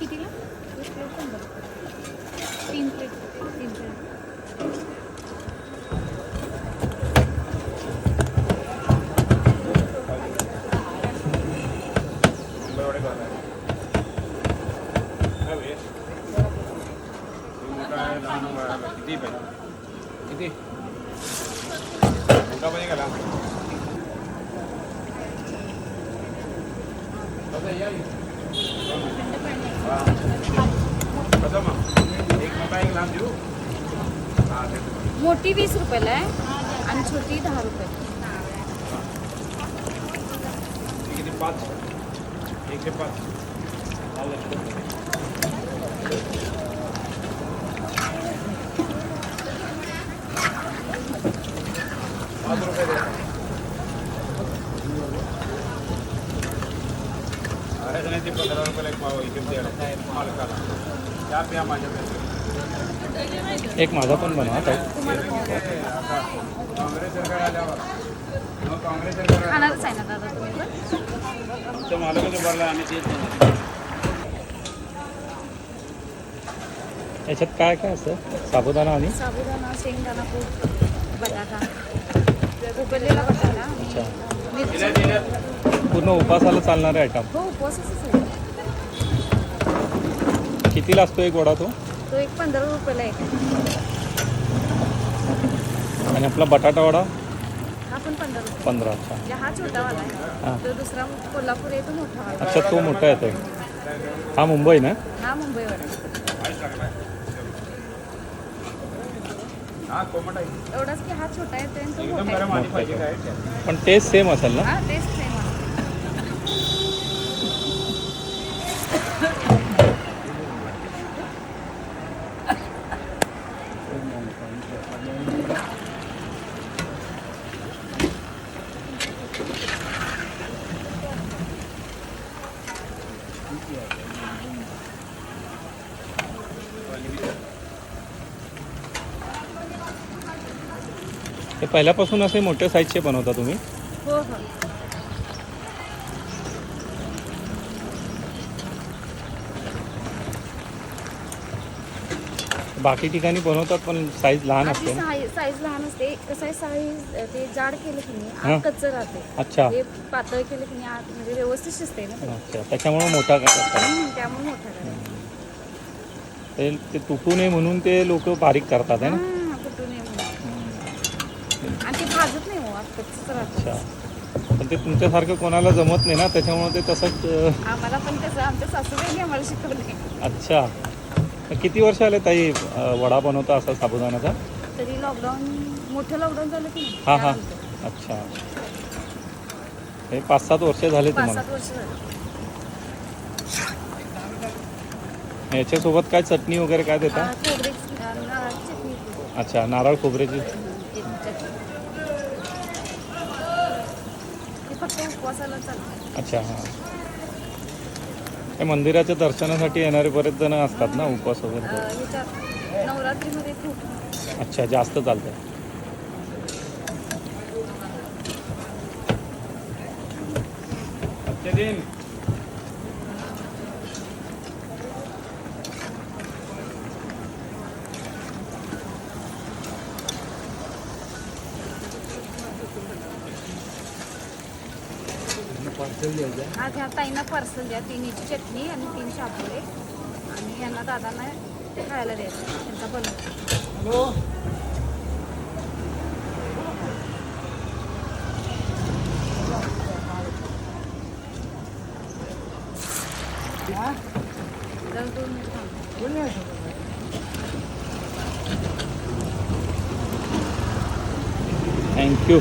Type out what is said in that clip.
कितीला एक प्लेट शंभर रुपये. तीन प्लेट तीन प्लेट किती पाहिजे किती मोठा पाहिजे का लहान? कसं या की? हा. कसं मग एक मोठा एक लहान देऊ हां देतो मोठी वीस रुपयाला आहे आणि छोटी दहा रुपये. हे किती पाच एकशे पाच पाच रुपये द्या अरे नाही ते पंधरा रुपयाला एक पाव इथे द्या मालकाला. त्या प्या माझ्या पैसे एक माझा पण बनवा खाणारच आहे ना दादा तुम्ही पण? नाही. याच्यात काय काय असतं? साबुदाणा आणि? साबुदाणा शेंगदाणा कूट बटाटा. उकडलेला बटाटा. अच्छा. मिरची. दिल्या दिल्या पूर्ण उपासाला चालणारे आयटम हो आहे. कितीला असतो एक वडा तो? तो एक पंधरा रुपयाला एक आहे. आणि आपला बटाटा वडा? हा पण पंधरा रुपये. पंधरा अच्छा. म्हणजे हा छोटावाला. आहे. तो दुसरा कोल्हापूर आहे तो मोठा अच्छा तो मोठा येतो हा मुंबई ना? हा हा आहे. एवढाच की हा छोटा येतोय पण टेस्ट सेम असेल ना? हा हे पहिल्यापासून असे मोठ्या साईजचे बनवता तुम्ही? हो हो. बाकी ठिकाणी बनवतात पण साईज लहान असते साईज लहान असते. कसं आहे साईज ते जाड केलं की नाही. आत कच्चं राहते. अच्छा. हे पातळ केलं की नाही आत म्हणजे व्यवस्थित शिजते ना ते. अच्छा. त्याच्यामुळे मोठा करतात? हम्म, त्यामुळे मोठा करायचा ते ते तुटू नये म्हणून ते लोक बारीक करतात आहे ना? हा, कुठून नये म्हणून. आणि ते भाजत नाही हो आत कच्चंच राहतं. अच्छा. पण ते तुमच्यासारखं कोणाला जमत नाही ना त्याच्यामुळे ते तसंच अं, आम्हाला पण कसं आमच्या सासूबाईंनी आम्हाला शिकवलं अच्छा. किती वर्ष आले ताई अं, वडा बनवता असा साबुदाण्याचा? तरी लॉकडाऊन मोठं लॉकडाऊन झालं की नाही? हां हां. त्यानंतर. अच्छा. हे पाच सात वर्ष झाले पाच तुम्हाला? सात वर्ष झाली. याच्यासोबत काय चटणी वगैरे काय देता? नारळाची चटणी. अच्छा नारळ खोबऱ्याची ते चटणी. ते फक्त उपवासाला चालतं. अच्छा हां. हे मंदिराच्या दर्शनासाठी येणारे बरेच जण असतात ना उपवास वगैरे नवरात्रीमध्ये खूप. अच्छा जास्त चालतं आजचे दिन आज ह्या ताईंना पार्सल द्या. तिन्हीची चटणी आणि तीन शाबुरे आणि यांना दादांना खायला द्यायचं त्यांचा बनव दोन मिनिट. थँक्यू